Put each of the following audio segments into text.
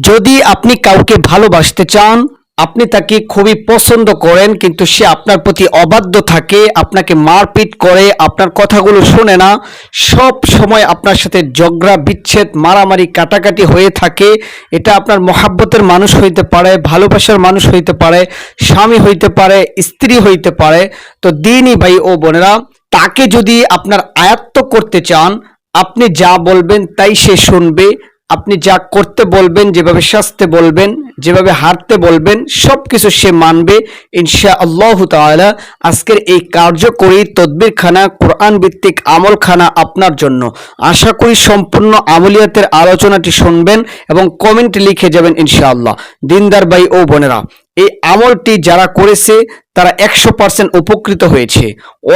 যদি আপনি কাউকে ভালোবাসতে চান, আপনি তাকে খুবই পছন্দ করেন, কিন্তু সে আপনার প্রতি অবাধ্য থাকে, আপনাকে মারপিট করে, আপনার কথাগুলো শোনে না, সব সময় আপনার সাথে ঝগড়া, বিচ্ছেদ, মারামারি, কাটাকাটি হয়ে থাকে। এটা আপনার মহাব্বতের মানুষ হইতে পারে, ভালোবাসার মানুষ হইতে পারে, স্বামী হইতে পারে, স্ত্রী হইতে পারে। তো দিনই ভাই ও বোনেরা, তাকে যদি আপনার আয়ত্ত করতে চান, আপনি যা বলবেন তাই সে শুনবে। আপনি যা করতে বলবেন, যেভাবে সাজতে বলবেন, যেভাবে হাঁটতে বলবেন সব কিছু সে মানবে। ইনশা আল্লাহ তালা আজকের এই কার্যকরী তদবির খানা কোরআন ভিত্তিক আমলখানা আপনার জন্য। আশা করি সম্পূর্ণ আমলিয়াতের আলোচনাটি শুনবেন এবং কমেন্ট লিখে যাবেন ইনশাআল্লাহ। দিনদার ভাই ও বোনেরা এই আমলটি যারা করেছে, তারা একশো পার্সেন্ট উপকৃত হয়েছে।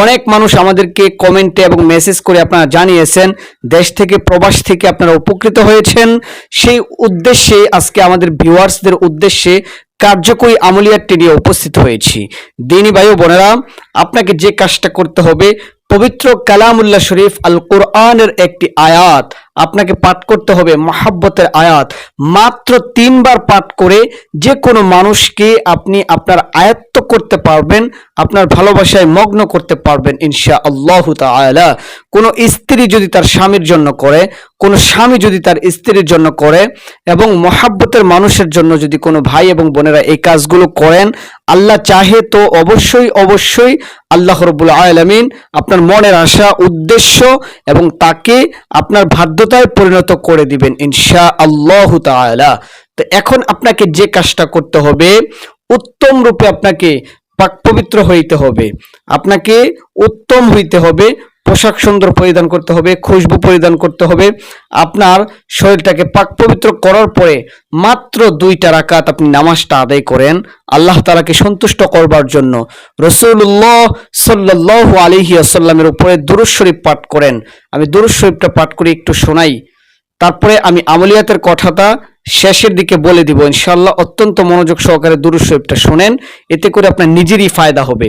অনেক মানুষ আমাদেরকে কমেন্টে এবং মেসেজ করে আপনারা জানিয়েছেন, দেশ থেকে, প্রবাস থেকে আপনারা উপকৃত হয়েছেন। সেই উদ্দেশ্যে আজকে আমাদের ভিউয়ার্সদের উদ্দেশ্যে কার্যকরী আমলিয়াতটি নিয়ে উপস্থিত হয়েছি। দিনী ভাই বোনেরা, আপনাকে যে কাজটা করতে হবে, পবিত্র কালামুল্লাহ শরীফ আল কোরআনের একটি আয়াত আপনাকে পাঠ করতে হবে মাহাব্বতের আয়াত। মাত্র তিনবার পাঠ করে যে কোনো মানুষকে আপনি আপনার আয়ত্ত করতে পারবেন, আপনার ভালোবাসায় মগ্ন করতে পারবেন ইনশা আল্লাহ তালা কোনো স্ত্রী যদি তার স্বামীর জন্য করে কোনো স্বামী যদি তার স্ত্রীর জন্য করে এবং মহাব্বতের মানুষের জন্য যদি কোনো ভাই এবং বোনেরা এই কাজগুলো করেন, আল্লাহ চাহে তো অবশ্যই অবশ্যই আল্লাহ রবুল আলমিন আপনার মনের আশা, উদ্দেশ্য এবং তাকে আপনার বাধ্যতায় পরিণত করে দিবেন ইনশা আল্লাহ তাআলা। তো এখন আপনাকে যে কাজটা করতে হবে, উত্তম রূপে আপনাকে পাক পবিত্র হইতে হবে। আপনাকে উত্তম হইতে হবে পোশাক সুন্দর পরিধান করতে হবে, খুশবু পরিধান করতে হবে। আপনার শরীরটাকে পাক পবিত্র করার পরে মাত্র দুইটা রাকাত আপনি নামাজটা আদায় করেন। আল্লাহ তালাকে সন্তুষ্ট করবার জন্য রসুল্লাহ সাল্লাহ আলহি আসাল্লামের উপরে দুরুজ শরীফ পাঠ করেন। আমি দুরুজ শরীফটা পাঠ করে, একটু শোনাই। তারপরে আমি আমলিয়াতের কথাটা শেষের দিকে বলে দিব। ইনশাল্লাহ অত্যন্ত মনোযোগ সহকারে দুরুজ শরীফটা শোনেন, এতে করে আপনার নিজেরই ফায়দা হবে।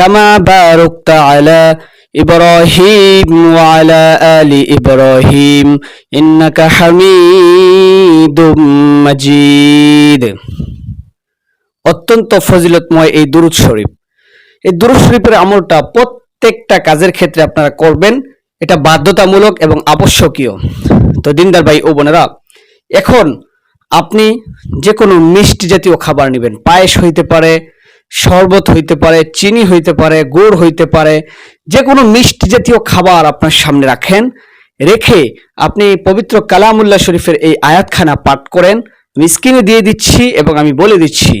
কামা আলা ইব্রাহিম আলি ইব্রাহিম ইন্নাকা হামিদুম মাজিদ অত্যন্ত ফজিলতময় এই দুরুদ শরীফ। এই দুরুদ শরীফের আমলটা প্রত্যেকটা কাজের ক্ষেত্রে আপনারা করবেন। এটা বাধ্যতামূলক এবং আবশ্যকীয়। তো দিনদার ভাই ও বোনেরা, এখন আপনি যে কোনো মিষ্টি জাতীয় খাবার নেবেন। পায়েস হইতে পারে শরবত হইতে পারে চিনি হইতে পারে গুড় হইতে পারে যে কোনো মিষ্টি জাতীয় খাবার আপনার সামনে রাখেন রেখে আপনি পবিত্র কালামুল্লাহ শরীফের এই আয়াতখানা পাঠ করেন আমি স্ক্রিনে দিয়ে দিচ্ছি এবং আমি বলে দিচ্ছি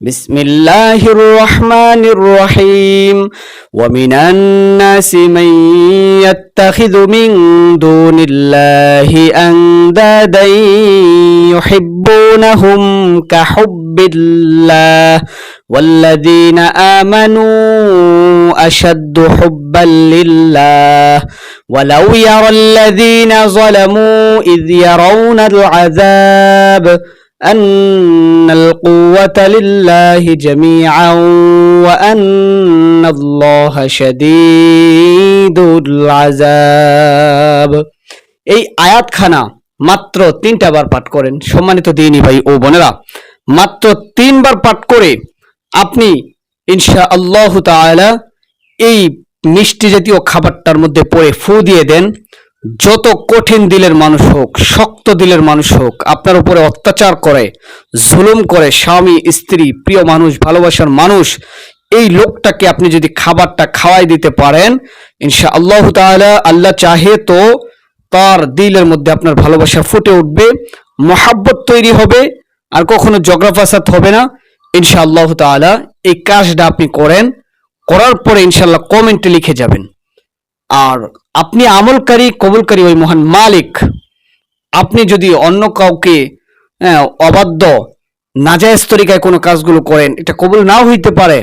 بسم الله الرحمن الرحيم ومن الناس من يتخذ من دون الله أندادا يحبونهم كحب الله والذين آمنوا أشد حبا لله ولو يرى الذين ظلموا إذ يرون العذاب أن القوة لله جميعا وأن الله شديد العذاب এই আয়াতখানা মাত্র তিনটা বার পাঠ করেন। সম্মানিত দিনী ভাই ও বোনেরা, মাত্র তিনবার পাঠ করে আপনি ইনশা আল্লাহ তাআলা এই মিষ্টি জাতীয় খাবারটার মধ্যে পড়ে ফু দিয়ে দেন। যত কঠিন দিলের মানুষ হোক, শক্ত দিলের মানুষ হোক, আপনার উপরে অত্যাচার করে, জুলুম করে স্বামী, স্ত্রী, প্রিয় মানুষ, ভালোবাসার মানুষ, এই লোকটাকে আপনি যদি খাবারটা খাওয়াই দিতে পারেন ইনশা আল্লাহ আল্লাহ চাহে তো তার দিলের মধ্যে আপনার ভালোবাসা ফুটে উঠবে মহাব্বত তৈরি হবে আর কখনো জগরা ফাসাদ হবে না। ইনশা আল্লাহ তাআলা এই কাজটা আপনি করেন করার পরে ইনশাল্লাহ কমেন্টে লিখে যাবেন। আর আপনি আমলকারী কবুলকারী ওই মহান মালিক আপনি যদি অন্য কাউকে হ্যাঁ, অবাধ্য নাজায়েজ তরিকায় কোনো কাজগুলো করেন এটা কবুল নাও হইতে পারে।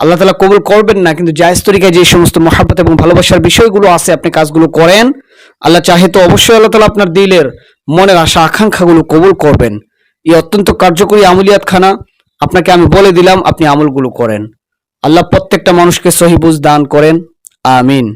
আল্লাহ তালা কবুল করবেন না কিন্তু জায়েজ তরিকায় যে সমস্ত মহাব্বত এবং ভালোবাসার বিষয়গুলো আছে আপনি কাজগুলো করেন। আল্লাহ চাহে তো অবশ্যই আল্লাহ তালা আপনার দিলের মনের আশা, আকাঙ্ক্ষাগুলো কবুল করবেন। এই অত্যন্ত কার্যকরী আমলিয়াত খানা আপনাকে আমি বলে দিলাম, আপনি আমলগুলো করেন। আল্লাহ প্রত্যেকটা মানুষকে সহিবুজ দান করেন। আমিন।